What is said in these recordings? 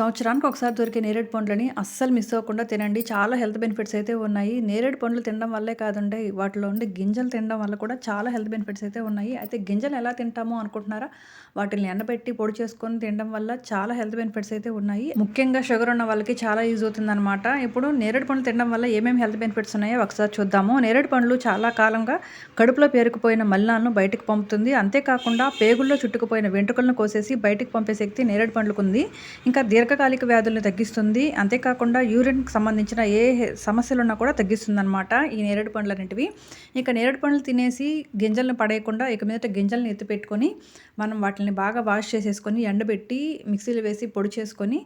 సంవత్సరానికి ఒకసారి దొరికే నేరేడు పండ్లని అస్సలు మిస్ అవ్వకుండా తినండి. చాలా హెల్త్ బెనిఫిట్స్ అయితే ఉన్నాయి. నేరేడు పండ్లు తినడం వల్లే కాదండి వాటిలో ఉండే గింజలు తినడం వల్ల కూడా చాలా హెల్త్ బెనిఫిట్స్ అయితే ఉన్నాయి. అయితే గింజలు ఎలా తింటామో అనుకుంటున్నారా? వాటిని ఎండబెట్టి పొడి చేసుకొని తినడం వల్ల చాలా హెల్త్ బెనిఫిట్స్ అయితే ఉన్నాయి. ముఖ్యంగా షుగర్ ఉన్న వాళ్ళకి చాలా యూజ్ అవుతుంది అనమాట ఇప్పుడు నేరేడు పండ్లు తినడం వల్ల ఏమేమి హెల్త్ బెనిఫిట్స్ ఉన్నాయో ఒకసారి చూద్దాము. నేరేడు పండ్లు చాలా కాలంగా కడుపులో పేరుకుపోయిన మల్లాలను బయటకు పంపుతుంది. అంతేకాకుండా పేగుల్లో చుట్టుకుపోయిన వెంట్రుకలను కోసేసి బయటకు పంపే శక్తి నేరేడు పండ్లకు ఉంది. ఇంకా దీర్ఘ దీర్ఘకాలిక వ్యాధులను తగ్గిస్తుంది. అంతేకాకుండా యూరిన్కి సంబంధించిన ఏ సమస్యలు ఉన్నా కూడా తగ్గిస్తుంది అనమాట ఈ నేరేడు పండ్లు అనేటివి. ఇక నేరేడు పండ్లు తినేసి గింజలను పడేయకుండా ఇక మీదట గింజలను ఎత్తిపెట్టుకొని మనం వాటిని బాగా వాష్ చేసేసుకొని ఎండబెట్టి మిక్సీలో వేసి పొడి చేసుకొని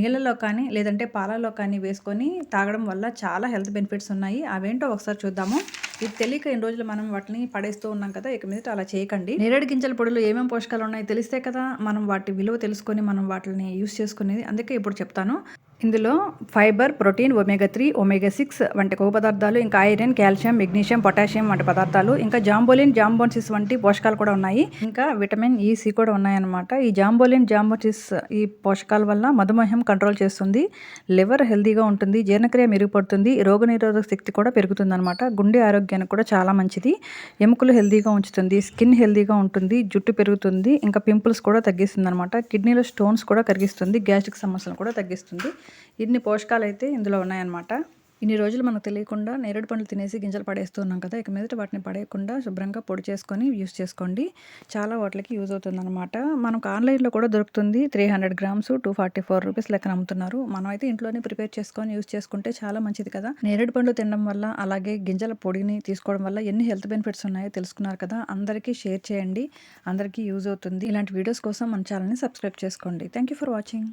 నీళ్ళలో కానీ లేదంటే పాలలో కానీ వేసుకొని తాగడం వల్ల చాలా హెల్త్ బెనిఫిట్స్ ఉన్నాయి. అవేంటో ఒకసారి చూద్దాము. ఇది తెలియక ఎన్ని రోజులు మనం వాటిని పడేస్తూ ఉన్నాం కదా ఇక మీద అలా చేయకండి. నేరేడు గింజల పొడిలో ఏమేమి పోషకాలు ఉన్నాయి తెలిస్తే కదా మనం వాటి విలువ తెలుసుకొని మనం వాటిని యూస్ చేసుకునేది. అందుకే ఇప్పుడు చెప్తాను. ఇందులో fibre protein omega three omega six వంటి కొవ్వు పదార్థాలు ఇంకా ఐరన్ కాల్షియం మెగ్నీషియం పొటాషియం వంటి పదార్థాలు ఇంకా జాంబోలిన్ జాంబోన్సిస్ వంటి పోషకాలు కూడా ఉన్నాయి. ఇంకా విటమిన్ e, ఈ కూడా ఉన్నాయన్నమాట. ఈ జాంబోలిన్ జాంబోన్సిస్ ఈ పోషకాల వల్ల మధుమేహం కంట్రోల్ చేస్తుంది లివర్ హెల్దీగా ఉంటుంది జీర్ణక్రియ మెరుగుపడుతుంది రోగనిరోధక శక్తి కూడా పెరుగుతుంది అనమాట గుండె ఆరోగ్యానికి కూడా చాలా మంచిది. ఎముకలు హెల్దీగా ఉంచుతుంది స్కిన్ హెల్దీగా ఉంటుంది జుట్టు పెరుగుతుంది ఇంకా పింపుల్స్ కూడా తగ్గిస్తుంది అనమాట కిడ్నీలో స్టోన్స్ కూడా కరిగిస్తుంది గ్యాస్ట్రిక్ సమస్యలు కూడా తగ్గిస్తుంది. ఇన్ని పోషకాలు అయితే ఇందులో ఉన్నాయన్నమాట. ఇన్ని రోజులు మనకు తెలియకుండా నేరేడు పండ్లు తినేసి గింజలు పడేస్తున్నాం కదా ఇక మీదట వాటిని పడేయకుండా శుభ్రంగా పొడి చేసుకొని యూస్ చేసుకోండి. చాలా వాటికి యూజ్ అవుతుందన్నమాట. మనకు ఆన్లైన్లో కూడా దొరుకుతుంది. Three hundred grams two forty four rupees లెక్కన అమ్ముతున్నారు మనం అయితే ఇంట్లోనే ప్రిపేర్ చేసుకొని యూస్ చేసుకుంటే చాలా మంచిది కదా. నేరేడు పండ్లు తినడం వల్ల అలాగే గింజల పొడిని తీసుకోవడం వల్ల ఎన్ని హెల్త్ బెనిఫిట్స్ ఉన్నాయో తెలుసుకున్నారు కదా. అందరికీ షేర్ చేయండి. అందరికీ యూజ్ అవుతుంది. ఇలాంటి వీడియోస్ కోసం మన ఛానల్ని సబ్స్క్రైబ్ చేసుకోండి. Thank you for watching.